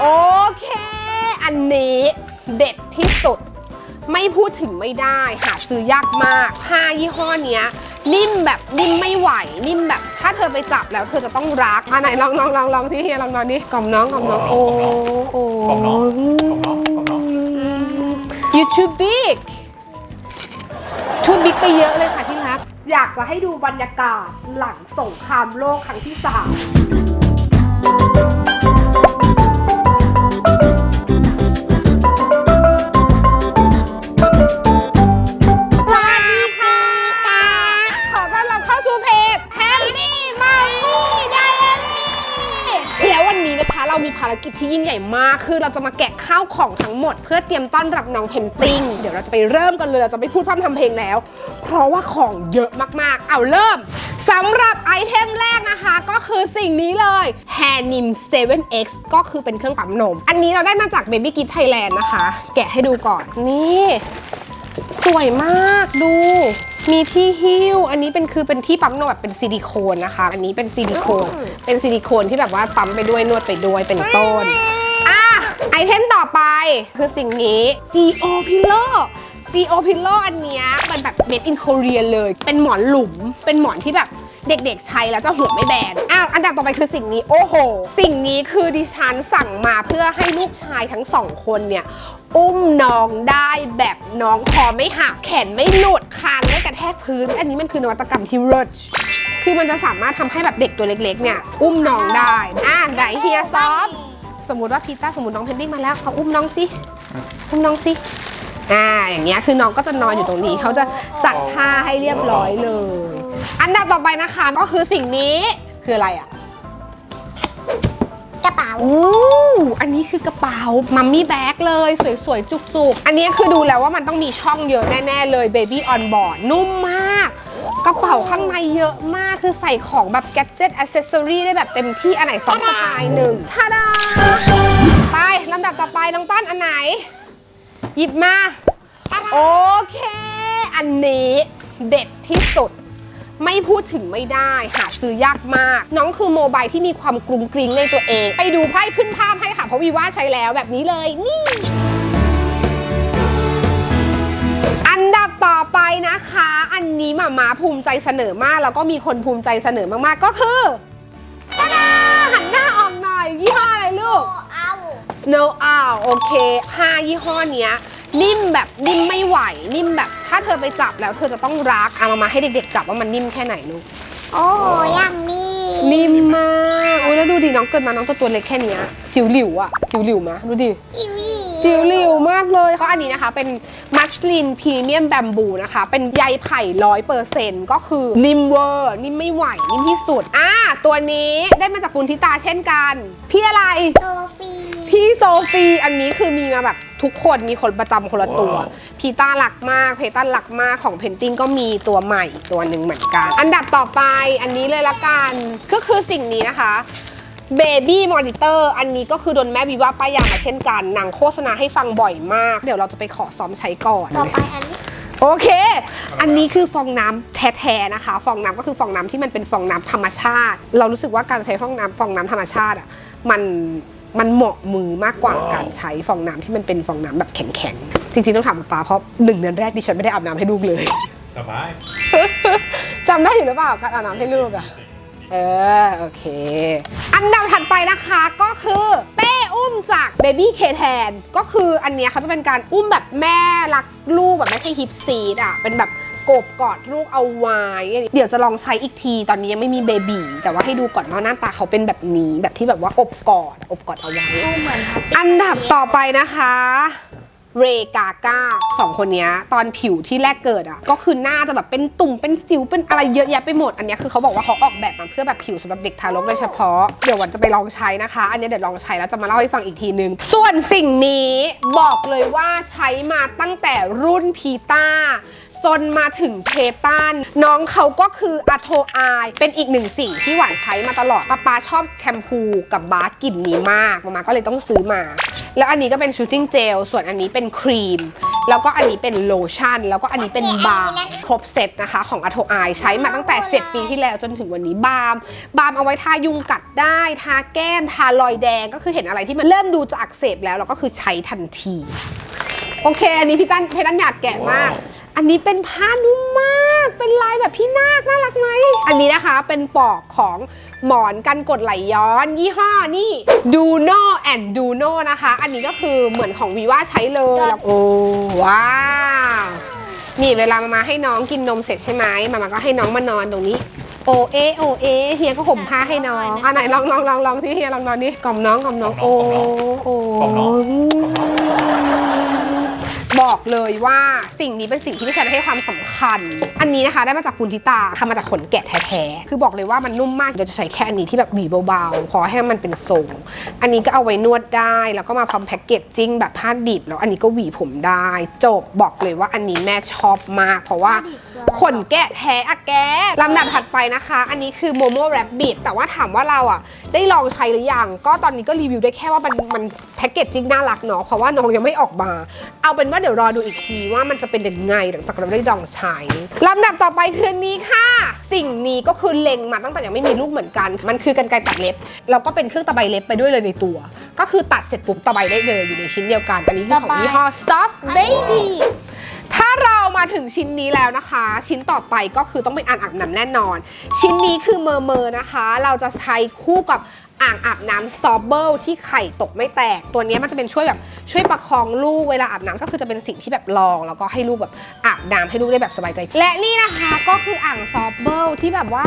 โอเค อันนี้เด็ดที่สุด ไม่พูดถึงไม่ได้ หาซื้อยากมาก ผ้ายี่ห้อเนี้ย นิ่มแบบนิ่มไม่ไหว นิ่มแบบ ถ้าเธอไปจับแล้วเธอจะต้องรักอะไหนลองลองลองลองสิเฮียลองนอนนี่กล่อมน้องกล่อมน้องโอ้โอ้ กล่อมน้องกล่อมน้องกล่อมน้องยูทูบบิ๊กทูบิ๊กไปเยอะเลยค่ะที่รัก อยากจะให้ดูบรรยากาศหลังสงครามโลกครั้งที่สาม เรามีภารกิจที่ยิ่งใหญ่มาก คือเราจะมาแกะข้าวของทั้งหมด เพื่อเตรียมต้อนรับน้องเพนติงเดี๋ยวเราจะไปเริ่มกันเลย เราจะไม่พูดพร่ำทำเพลงแล้ว เพราะว่าของเยอะมากๆ เอาเริ่มสำหรับไอเทมแรกนะคะ ก็คือสิ่งนี้เลย h a Nim 7X ก็คือเป็นเครื่องปั๊มนม อันนี้เราได้มาจาก Baby Gift Thailand นะคะ แกะให้ดูก่อน นี่ สวยมากดู มีที่หิ้ว อันนี้เป็นคือเป็นที่ปั๊มนวดแบบเป็นซิลิโคนนะคะ อันนี้เป็นซิลิโคน เป็นซิลิโคนที่แบบว่าปั๊มไปด้วยนวดไปด้วยเป็นต้น อะ ไอเทมต่อไปคือสิ่งนี้ Geo Pillow Geo Pillow อันเนี้ยมันแบบ made in Korea เลย เป็นหมอนหลุม เป็นหมอนที่แบบเด็กๆใช้แล้วจะหัวไม่แบนอ้าวอันดับ ต่อไปคือสิ่งนี้โอ้โห สิ่งนี้คือดิฉันสั่งมาเพื่อให้ลูกชายทั้งสองคนเนี่ยอุ้มน้องได้แบบน้องคอไม่หักแขนไม่หลุดคางไม่กระแทกพื้น อันนี้มันคือนวัตกรรมที่เลิศคือมันจะสามารถทำให้แบบเด็กตัวเล็กๆ เนี่ย อุ้มน้องได้อะไดเฮียซอฟสมมติว่าพีต้าสมมติน้องเพนดิ้งมาแล้วเขาอุ้มน้องสิอุ้มน้องสิอ่าอย่างเงี้ยคือน้องก็จะนอนอยู่ตรงนี้เขาจะจัดท่าให้เรียบร้อยเลย อันดับต่อไปนะคะก็คือสิ่งนี้คืออะไรอะกระ อู้อันนี้คือกระเป๋ามัมมี่แบ็กเลย สวยๆ จุกๆ อันนี้คือดูแล้วว่ามันต้องมีช่องเยอะแน่ ๆ เลย Baby on board นุ่มมาก กระเป๋าข้างในเยอะมากคือใส่ของแบบแก d เจ็ตอ c เซสซอรี่ได้แบบเต็มที่อันไหนซ้อนสไตล์หนึ่งทาดาไปลำดับต่อไปน้องต้นอันไหน หยิบมา โอเค อันนี้เด็ดที่สุด ไม่พูดถึงไม่ได้ หาซื้อยากมาก น้องคือโมบายที่มีความกรุงกริงในตัวเอง ไปดูไพ่ขึ้นภาพให้ค่ะ เพราะวีว่าใช้แล้วแบบนี้เลยนี่อันดับต่อไปนะคะ อันนี้หมามาภูมิใจเสนอมาก แล้วก็มีคนภูมิใจเสนอมากๆก็คือตาดาหันหน้าออกหน่อยยี่ห้ออะไรลูกเอา Snow Owl โอเคผ้ายี่ห้อเนี้ย นิ่มแบบนิ่มไม่ไหว นิ่มแบบ ถ้าเธอไปจับแล้วเธอจะต้องรักเอามามาให้เด็กๆจับว่ามันนิ่มแค่ไหนลูกโอ้โหยังมีนิ่มมากอุ้ยแล้วดูดิน้องเกิดมาน้องตัวตัวเล็กแค่เนี้ยจิ๋วหลิวอะจิ๋วหลิวมะดูดิอีวีจิ๋วหลิวมากเลยเขาอันนี้นะคะ เป็นมัสลินพรีเมียมแบมบูนะคะ เป็นใยไผ่ร้อยเปอร์เซ็นต์ก็คือนิ่มเวอร์นิ่มไม่ไหวนิ่มที่สุดอ่าตัวนี้ได้มาจากคุณทิตาเช่นกัน พี่อะไรโซฟีพี่โซฟีอันนี้คือมีมาแบบ ทุกคนมีคนประจำคนละตัวว้าวพีต้าหลักมาก เพต้าหลักมากของเพนติงก็มีตัวใหม่อีกตัวหนึ่งเหมือนกัน อันดับต่อไปอันนี้เลยละกัน ก็คือสิ่งนี้นะคะ Baby Monitor อันนี้ก็คือโดนแม่บีว่าป้ายยามาเช่นกันนางโฆษณาให้ฟังบ่อยมาก เดี๋ยวเราจะไปขอซ้อมใช้ก่อน ต่อไปอันนี้โอเค อันนี้คือฟองน้ำแท้ๆนะคะ ฟองน้ำก็คือฟองน้ำที่มันเป็นฟองน้ำธรรมชาติ เรารู้สึกว่าการใช้ฟองน้ำฟองน้ำธรรมชาติอะ มัน มันเหมาะมือมากกว่าการใช้ฟองน้ำที่มันเป็นฟองน้ำแบบแข็งๆ จริงๆต้องถามป๊าเพราะหนึ่งเดือนแรกดิฉันไม่ได้อาบน้ำให้ลูกเลย สบายจำได้อยู่หรือเปล่าการอาบน้ำให้ลูกอะเออโอเค อันดับถัดไปนะคะก็คือเป้อุ้มจาก Baby K แทนก็คืออันเนี้ยเขาจะเป็นการอุ้มแบบแม่รักลูกแบบไม่ใช่ฮิปซีดอะเป็นแบบโกบกอดลูกเอาไว้ เดี๋ยวจะลองใช้อีกที ตอนนี้ยังไม่มีเบบีแต่ว่าให้ดูก่อนว่าหน้าตาเขาเป็นแบบนี้ แบบที่แบบว่าอบกอด อบกอดเอาไว้ ดูเหมือนพับอันดับต่อไปนะคะ เรกาก้าสองคนเนี้ยตอนผิวที่แรกเกิดอะ ก็คือหน้าจะแบบเป็นตุ่มเป็นสิวเป็นอะไรเยอะแยะไปหมด อันเนี้ยคือเขาบอกว่าเขาออกแบบมาเพื่อแบบผิวสำหรับเด็กทารกโดยเฉพาะ เดี๋ยววันจะไปลองใช้นะคะ อันเนี้ยเดี๋ยวลองใช้แล้วจะมาเล่าให้ฟังอีกทีนึง ส่วนสิ่งนี้บอกเลยว่าใช้มาตั้งแต่รุ่นพีต้า จนมาถึงเพตันน้องเขาก็คืออะโทอาย เป็นอีกหนึ่งสิ่งที่หวานใช้มาตลอดป้าปาชอบแชมพูกับบาร์กลิ่นนี้มากมามาก็เลยต้องซื้อมา แล้วอันนี้ก็เป็นชูตติ้งเจลส่วนอันนี้เป็นครีม แล้วก็อันนี้เป็นโลชั่น แล้วก็อันนี้เป็นบาล์มครบเซตนะคะของอ t โทไอใช้มาตั้งแต่ 7 ปีที่แล้วจนถึงวันนี้บาล์มบาล์มเอาไว้ทายุงกัดได้ ทาแก้มทารอยแดงก็คือเห็นอะไรที่มันเริ่มดูจะอักเสบแล้วเราก็คือใช้ทันที โอเค อันนี้พี่ตั้นพี่ตั้นอยากแกะมาก อันนี้เป็นผ้านุ่มมาก เป็นลายแบบพี่นาคน่ารักไหม อันนี้นะคะเป็นปลอกของหมอนกันกดไหลย้อน ยี่ห้อนี่ Duno and Duno นะคะ อันนี้ก็คือเหมือนของวีว่าใช้เลยแล้วโอ้ว้าวนี่เวลามามาให้น้องกินนมเสร็จใช่ไหมมามาก็ให้น้องมานอนตรงนี้ โอเอโอเอเฮียก็ห่มผ้าให้น้องอะไหนลองลองลองลองสิเฮียลองนอนดิกล่อมน้องกล่อมน้องโอ้โอ้ บอกเลยว่าสิ่งนี้เป็นสิ่งที่พี่ชันให้ความสำคัญ อันนี้นะคะได้มาจากปุนทิตาทำมาจากขนแกะแท้ๆ คือบอกเลยว่ามันนุ่มมากเดี๋ยวจะใช้แค่อันนี้ที่แบบหวีเบาๆ พอให้มันเป็นทรง อันนี้ก็เอาไว้นวดได้ แล้วก็มาพร้อมแพ็กเกจจิ้งแบบผ้าดิบ แล้วอันนี้ก็หวีผมได้ จบบอกเลยว่าอันนี้แม่ชอบมาก เพราะว่า ขนแกะแท้อะแกลำดับถัดไปนะคะ อันนี้คือโมโม่แรบบิทแต่ว่าถามว่าเราอะ ได้ลองใช้หรือยัง ก็ตอนนี้ก็รีวิวได้แค่ว่ามันมันแพ็กเกจจิ้งน่ารักเนาะเพราะว่าน้องยังไม่ออกมา เอาเป็นว่าเดี๋ยวรอดูอีกทีว่ามันจะเป็นยังไงหลังจากเราได้ลองใช้ลำดับต่อไปคือนี้ค่ะ สิ่งนี้ก็คือเล็งมาตั้งแต่ยังไม่มีลูกเหมือนกัน มันคือกันไกรตัดเล็บแล้วก็เป็นเครื่องตะไบเล็บไปด้วยเลยในตัว ก็คือตัดเสร็จปุ๊บตะไบได้เลยอยู่ในชิ้นเดียวกัน อันนี้คือของยี่ห้อ Stuff Baby ถ้าเรามาถึงชิ้นนี้แล้วนะคะ ชิ้นต่อไปก็คือต้องเป็นอ่างอาบน้ำแน่นอน ชิ้นนี้คือเมอร์เมอร์นะคะ เราจะใช้คู่กับอ่างอาบน้ำซอเบิลที่ไข่ตกไม่แตก ตัวนี้มันจะเป็นช่วยแบบช่วยประคองลูกเวลาอาบน้ำก็คือจะเป็นสิ่งที่แบบลอง แล้วก็ให้ลูกแบบอาบน้ำให้ลูกได้แบบสบายใจ และนี่นะคะก็คืออ่างซอเบิลที่แบบว่า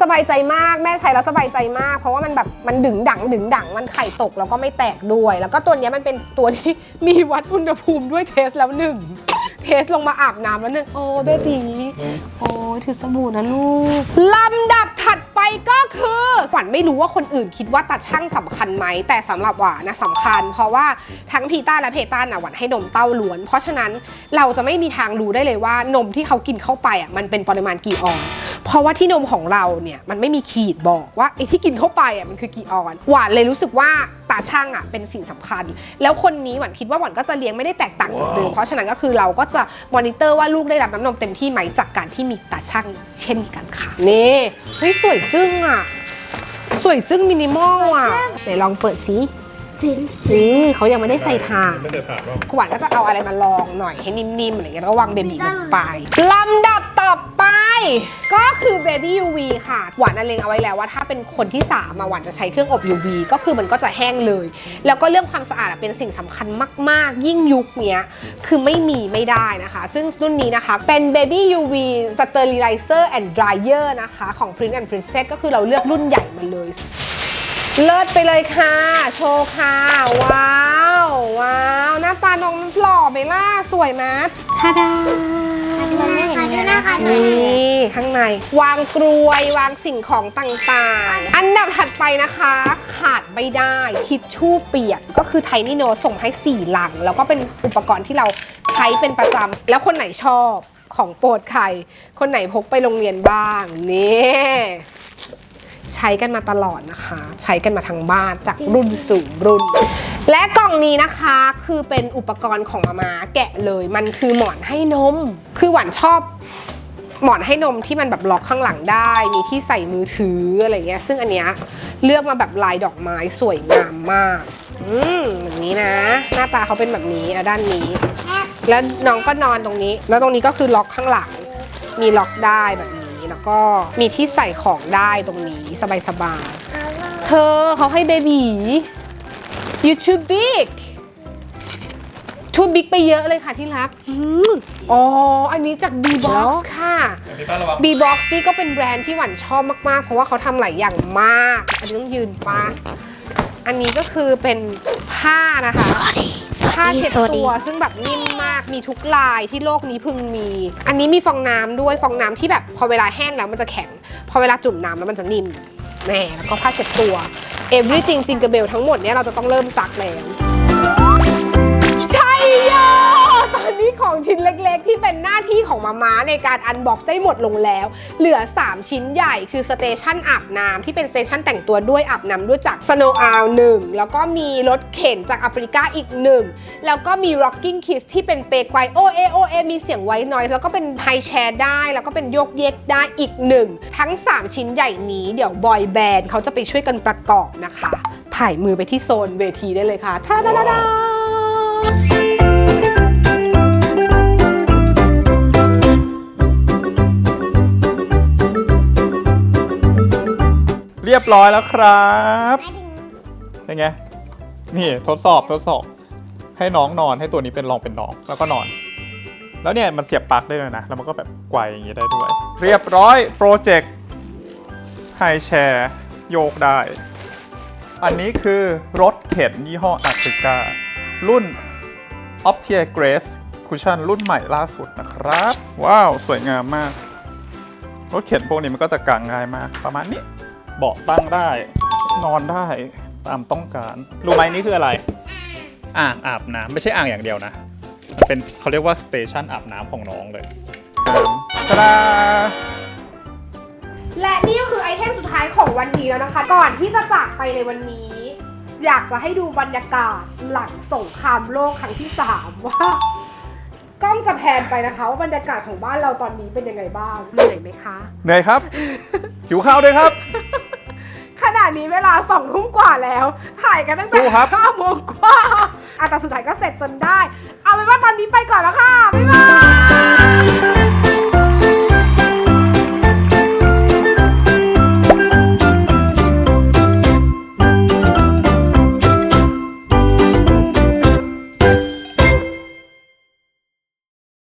สบายใจมากแม่ใช้แล้วสบายใจมาก เพราะว่ามันแบบมันดึงดังดึงดังมันไข่ตกแล้วก็ไม่แตกด้วย แล้วก็ตัวนี้มันเป็นตัวที่มีวัดอุณหภูมิด้วยเทสแล้วหนึ่ง เทสลงมาอาบน้ำแล้วหนึ่งโอ้เบบีโอ้ถือสบู่นะลูก ลำดับถัดไปก็คือขวัญไม่รู้ว่าคนอื่นคิดว่าตาช่างสำคัญไหม แต่สำหรับหวานนะสำคัญ เพราะว่าทั้งพีต้าและเพต้าน่ะหวานให้นมเต้าล้วน เพราะฉะนั้นเราจะไม่มีทางรู้ได้เลยว่านมที่เขากินเข้าไปอะมันเป็นปริมาณกี่ออนซ์ เพราะว่าที่นมของเราเนี่ยมันไม่มีขีดบอกว่าไอ้ที่กินเข้าไปอะมันคือกี่ออนซ์หวานเลยรู้สึกว่าตาช่างอะเป็นสิ่งสำคัญ แล้วคนนี้หวานคิดว่าหวานก็จะเลี้ยงไม่ได้แตกต่างจากเดิมเพราะฉะนั้นก็คือเราก็จะมอนิเตอร์ว่าลูกได้รับน้ำนมเต็มที่ไหมจากการที่มีตาช่างเช่นกันค่ะนี่เฮ้ยสวยจึ้งอะสวยจึ้งมินิมอลอะไหนลองเปิดสิถึงอืมเขายังไม่ได้ใส่ทานไม่เคยผ่านหรอกขวัญก็จะเอาอะไรมาลองหน่อยให้นิ่มๆอะไรเงี้ยแล้วก็วางเบบีลงไปลำดับต่ อไป ก็คือเบบี้ UV ค่ะ หวานอันเลงเอาไว้แล้วว่าถ้าเป็นคนที่3มาหวานจะใช้เครื่องอบ UV ก็คือมันก็จะแห้งเลย แล้วก็เรื่องความสะอาดเป็นสิ่งสำคัญมาก ๆ ยิ่งยุคเนี้ย คือไม่มีไม่ได้นะคะ ซึ่งรุ่นนี้นะคะ เป็น Baby UV Sterilizer and Dryer นะคะ ของ Prince and Princess ก็คือเราเลือกรุ่นใหญ่มาเลย เลิศไปเลยค่ะ โชว์ค่ะ ว้าว ว้าว หน้าตาน้องหล่อไหมล่ะ สวยไหมทาดา นี่ข้างในวางกรวยวางสิ่งของต่างๆ อันดับถัดไปนะคะ ขาดไม่ได้ทิชชู่เปียกก็คือไทนี่โนส่งให้ 4 หลัง แล้วก็เป็นอุปกรณ์ที่เราใช้เป็นประจำแล้วคนไหนชอบของโปรดใคร คนไหนพกไปโรงเรียนบ้างนี่ใช้กันมาตลอดนะคะ ใช้กันมาทั้งบ้านจากรุ่นสู่รุ่น และกล่องนี้นะคะคือเป็นอุปกรณ์ของมามาแกะเลยมันคือหมอนให้นม คือหวานชอบหมอนให้นมที่มันแบบล็อกข้างหลังได้ มีที่ใส่มือถืออะไรเงี้ย ซึ่งอันเนี้ยเลือกมาแบบลายดอกไม้สวยงามมาก อืมแบบนี้นะ หน้าตาเขาเป็นแบบนี้อะด้านนี้ แล้วน้องก็นอนตรงนี้ แล้วตรงนี้ก็คือล็อกข้างหลัง มีล็อกได้แบบนี้แล้วก็มีที่ใส่ของได้ตรงนี้สบายๆ เธอเขาให้เบบี you too big too big ไปเยอะเลยค่ะที่รักอืมอ๋อ อันนี้จาก B box ค่ะพี่ต้าระวัง B box นี่ก็เป็นแบรนด์ที่หวานชอบมาก ๆ เพราะว่าเขาทำหลายอย่างมาก อันนี้ต้องยืนปะอันนี้ก็คือเป็นผ้านะคะ ผ้าเช็ดตัวซึ่งแบบนิ่มมากมีทุกลายที่โลกนี้พึงมี อันนี้มีฟองน้ำด้วยฟองน้ำที่แบบพอเวลาแห้งแล้วมันจะแข็ง พอเวลาจุ่มน้ำแล้วมันจะนิ่มแน่แล้วก็ผ้าเช็ดตัว everything จิงกระเบลทั้งหมดเนี่ยเราจะต้องเริ่มซักแล้วใช่ยตอ นนี้ของชิ้นเล็กๆ ที่เป็นหน้าที่ของมาม้าในการอันบ็อกซ์ได้หมดลงแล้ว เหลือ 3 ชิ้นใหญ่คือสเตชันอาบน้ำที่เป็นสเตชันแต่งตัวด้วยอาบน้ำด้วยจาก Snow Owl หนึ่งแล้วก็มีรถเข็นจากแอเมริกาอีกหนึ่งแล้วก็มี Rocking Kiss ที่เป็นเปรไกวโอเอโอเอมีเสียงไว้น้อยแล้วก็เป็นไฮแชร์ได้ แล้วก็เป็นยกเยกได้อีกหนึ่งทั้ง 3 ชิ้นใหญ่นี้เดี๋ยวบอยแบนด์เขาจะไปช่วยกันประกอบนะคะผ่ายมือไปที่โซนเวทีได้เลยค่ะท่าดาดา รียบร้อยแล้วครับเป็นไงนี่ทดสอบทดสอบ ให้น้องนอนให้ตัวนี้เป็นรองเป็นน้องแล้วก็นอน แล้วเนี่ยมันเสียบปลั๊กได้ด้วยนะแล้วมันก็แบบไกวอย่างนี้ได้ด้วย เรียบร้อยโปรเจกต์ไฮแชร์โยกได้ อันนี้คือรถเข็นยี่ห้ออาฟริการุ่น Optia Grace Cushion รุ่นใหม่ล่าสุดนะครับ ว้าว สวยงามมาก รถเข็นพวกนี้มันก็จะกางง่ายมากประมาณนี้ เบาะตั้งได้ นอนได้ตามต้องการ รู้ไหมนี่คืออะไร อ่างอาบน้ำไม่ใช่อ่างอย่างเดียวนะ มันเป็นเขาเรียกว่าสเตชันอาบน้ำของน้องเลยตาดาและนี่ก็คือไอเทมสุดท้ายของวันนี้แล้วนะคะ ก่อนที่จะจากไปในวันนี้ อยากจะให้ดูบรรยากาศหลังสงครามโลกครั้งที่ 3 ว่ากล้องจะแพนไปนะคะว่าบรรยากาศของบ้านเราตอนนี้เป็นยังไงบ้างเหนื่อยไหมคะ เหนื่อยครับ หิวข้าวด้วยครับ ขณะนี้เวลาสองทุ่มกว่าแล้ว ถ่ายกันตั้งแต่สู้ครับ ห้าโมงกว่าอะแต่สุดท้ายก็เสร็จจนได้ เอาเป็นว่าตอนนี้ไปก่อนแล้วค่ะ บ๊ายบาย